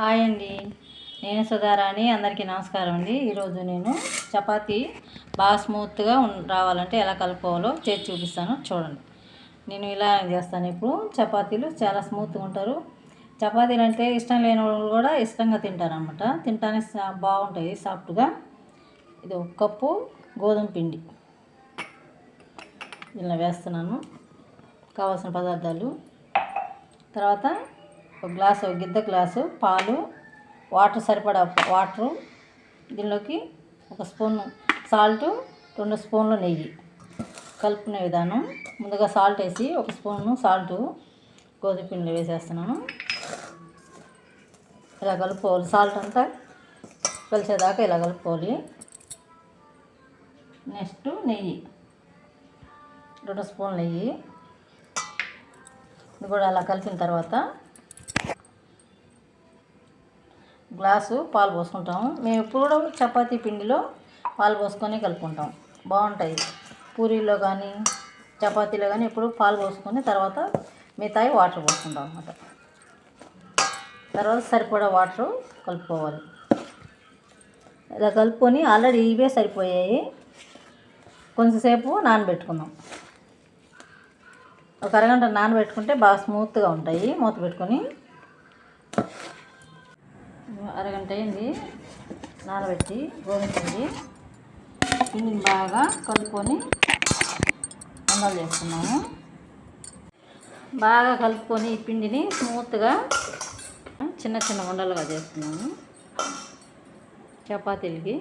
Hi అండి. నేను సుధారాణి అందరికీ నమస్కారం అండి. ఈరోజు నేను చపాతీ బాగా స్మూత్గా రావాలంటే ఎలా కలుపుకోవాలో చేసి చూపిస్తాను. చూడండి. నేను ఇలా చేస్తాను. ఇప్పుడు చపాతీలు చాలా స్మూత్గా ఉంటారు. చపాతీలు అంటే ఇష్టం లేని వాళ్ళు కూడా ఇష్టంగా తింటారనమాట తింటానే బాగుంటాయి. సాఫ్ట్గా. ఇది ఒక కప్పు గోధుమ పిండి. ఇలా వేస్తున్నాను. కావాల్సిన పదార్థాలు. తర్వాత ఒక గ్లాసు ఒక గిద్ద గ్లాసు పాలు వాటర్ సరిపడా వాటరు దీనిలోకి ఒక స్పూన్ సాల్ట్ రెండు స్పూన్లు నెయ్యి కలుపుకునే విధానం. ముందుగా సాల్ట్ వేసి ఒక స్పూను సాల్ట్ గోధుమ పిండిలో వేసేస్తున్నాను. ఇలా కలుపుకోవాలి. సాల్ట్ అంతా కలిసేదాకా ఇలా కలుపుకోవాలి. నెక్స్ట్ నెయ్యి రెండు స్పూన్లు నెయ్యి. ఇది కూడా అలా కలిపిన తర్వాత గ్లాసు పాలు పోసుకుంటాము. మేము ఎప్పుడు కూడా చపాతీ పిండిలో పాలు పోసుకొని కలుపుకుంటాం. బాగుంటాయి. పూరీలో కానీ చపాతీలో కానీ ఎప్పుడు పాలు పోసుకొని తర్వాత మిగతాయి వాటర్ పోసుకుంటాం అన్నమాట. తర్వాత సరిపడా వాటర్ కలుపుకోవాలి. ఇలా కలుపుకొని ఆల్రెడీ ఇవే సరిపోయాయి. కొంచెంసేపు నానబెట్టుకుందాం ఒక అరగంట నానబెట్టుకుంటే బాగా స్మూత్గా ఉంటాయి. మూత పెట్టుకొని అరగంట అయింది. నానబెట్టి గోధుమ పిండి పిండిని బాగా కలుపుకొని ఉండలు చేస్తున్నాము బాగా కలుపుకొని ఈ పిండిని స్మూత్గా చిన్న చిన్న ఉండలుగా చేస్తున్నాము. చపాతీలకి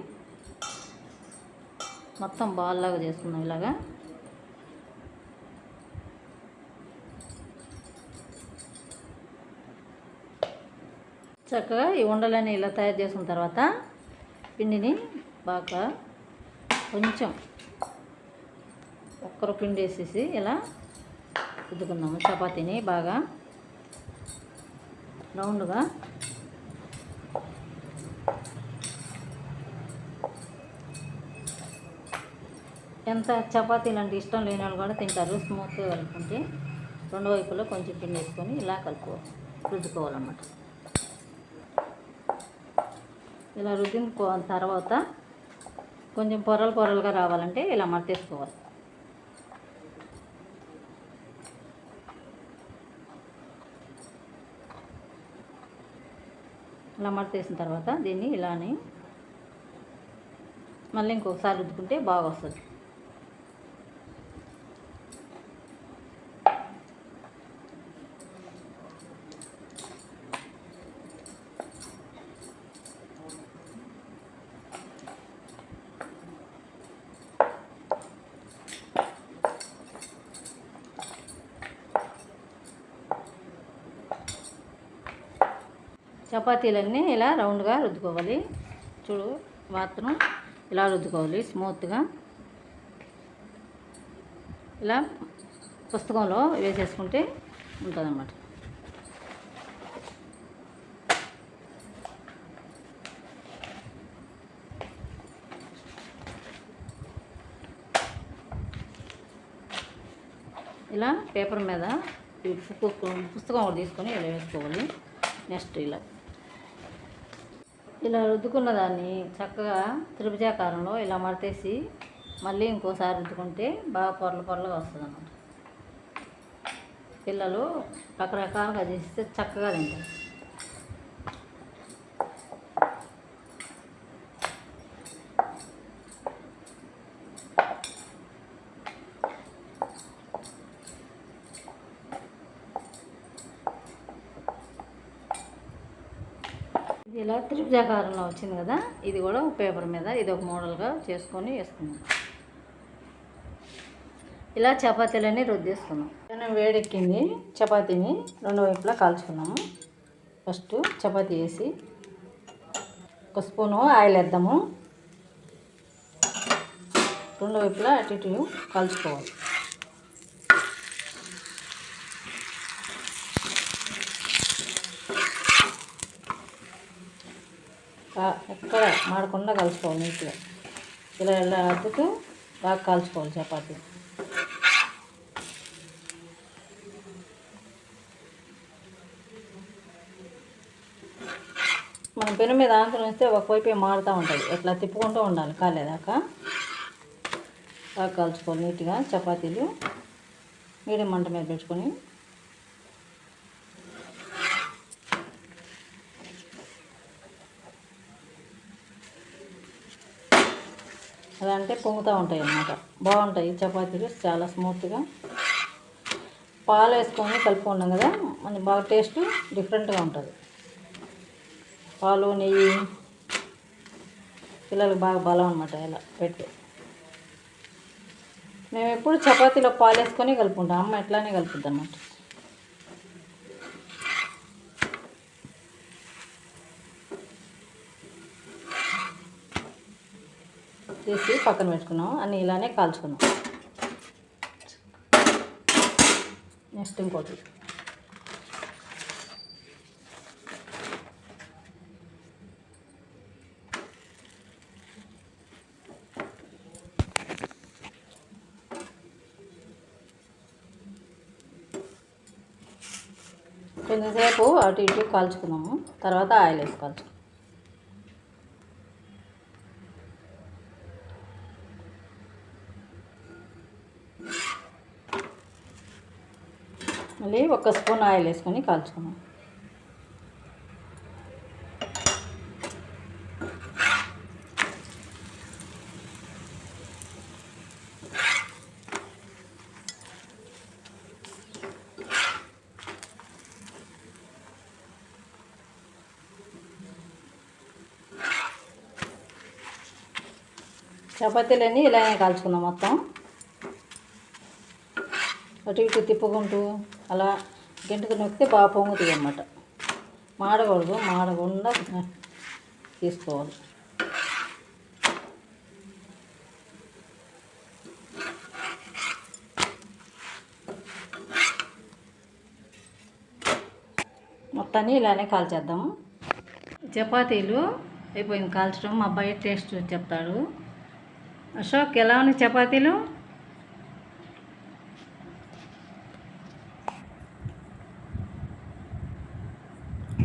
మొత్తం బాల్లాగా చేస్తున్నాం ఇలాగా. చక్కగా ఈ ఉండలని ఇలా తయారు చేసిన తర్వాత పిండిని బాగా కొంచెం ఒక్కరు పిండి వేసేసి ఇలా రుద్దుకుందాము. చపాతీని బాగా రౌండ్గా. ఎంత చపాతీ లాంటి ఇష్టం లేని వాళ్ళు కూడా తింటారు. స్మూత్గా కలుపుకుంటే రెండు వైపులో కొంచెం పిండి వేసుకొని ఇలా కలుపుకోవాలి రుద్దుకోవాలన్నమాట. ఇలా రుద్దిన తర్వాత కొంచెం పొరలు పొరలుగా రావాలంటే ఇలా మర్తేసుకోవాలి ఇలా మడతేసిన తర్వాత దీన్ని ఇలానే మళ్ళీ ఇంకొకసారి రుద్దుకుంటే బాగా వస్తుంది. చపాతీలన్నీ ఇలా రౌండ్గా రుద్దుకోవాలి. చూడు వాతను ఇలా రుద్దుకోవాలి స్మూత్గా. ఇలా పుస్తకంలో వేసేసుకుంటే ఉంటుందన్నమాట. ఇలా పేపర్ మీద పుస్తకం ఒకటి తీసుకొని ఇలా వేసుకోవాలి. నెక్స్ట్ ఇలా. ఇలా రుద్దుకున్న దాన్ని చక్కగా త్రిభుజాకారంలో ఇలా మడతేసి మళ్ళీ ఇంకోసారి రుద్దుకుంటే బాగా పొరలు పొరలుగా వస్తుంది అన్నమాట పిల్లలు రకరకాలుగా చేస్తే చక్కగా తింటారు. ఇది ఇలా త్రిభుజాకారంలో వచ్చింది కదా ఇది కూడా పేపర్ మీద ఇది ఒక మోడల్గా చేసుకొని వేసుకున్నాం ఇలా చపాతీలన్నీ రుద్దేసుకున్నాం నేను వేడెక్కింది చపాతీని రెండు వైపులా కాల్చుకున్నాము ఫస్ట్ చపాతీ వేసి ఒక స్పూను ఆయిల్ వేద్దాము. రెండు వైపులా అటు ఇటు కాల్చుకోవాలి. ఎక్కడ? మాడకుండా కలుసుకోవాలి నీట్గా. ఇలా ఇలా అద్దుతూ బాగా కాల్చుకోవాలి చపాతీ. మనం పెను మీద ఆంతరం ఇస్తే ఒకవైపు మారుతూ ఉంటుంది. ఇట్లా తిప్పుకుంటూ ఉండాలి కాలేదాకా. బాగా కాల్చుకోవాలి నీట్గా చపాతీలు. మీడియం మంట మీద పెట్టుకొని అలా అంటే పొంగుతూ ఉంటాయి అన్నమాట. బాగుంటాయి. చపాతీలు చాలా స్మూత్గా. పాలు వేసుకొని కలుపుకున్నాం కదా మనకి బాగా టేస్ట్ డిఫరెంట్గా ఉంటుంది. పాలు నెయ్యి పిల్లలకు బాగా బలం అనమాట ఇలా పెట్టి. మేము ఎప్పుడు చపాతీలో పాలు వేసుకొని కలుపుకుంటాం. అమ్మ ఎట్లానే కలుపుద్ది అన్నమాట తీసి పక్కన పెట్టుకున్నాం. అన్నీ ఇలానే కాల్చుకున్నాం. నెక్స్ట్ ఇంకోటి. కొంచెంసేపు అటు ఇటు కాల్చుకున్నాము. తర్వాత ఆయిల్ వేసి కాల్చుకున్నాం. మళ్ళీ ఒక స్పూన్ ఆయిల్ వేసుకొని కాల్చుకున్నాం చపాతీలన్నీ ఇలానే కాల్చుకుందాం మొత్తం. అటు ఇటు తిప్పుకుంటూ. అలా గంటకు నొక్కితే బాగా పొంగుతాయి అన్నమాట. మాడకూడదు మాడకుండా తీసుకోవాలి. మొత్తాన్ని ఇలానే కాల్చేద్దాము. చపాతీలు అయిపోయింది కాల్చడం మా అబ్బాయి టేస్ట్ చెప్తాడు. అశోక్ ఎలా ఉన్నాయి చపాతీలు?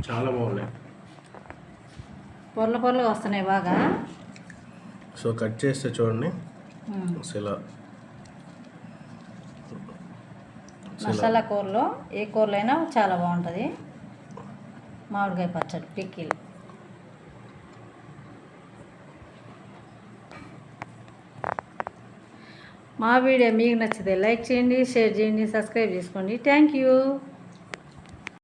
చాలా బాగున్నాయి. పొరలు పొరలు వస్తున్నాయి బాగా. సో కట్ చేస్తే చూడండి. ఇలా మసాలా కూరలో ఏ కూరలో అయినా చాలా బాగుంటుంది. మామిడికాయ పచ్చడి పిక్కిలు. మా వీడియో మీకు నచ్చితే లైక్ చేయండి షేర్ చేయండి సబ్స్క్రైబ్ చేసుకోండి. Thank you.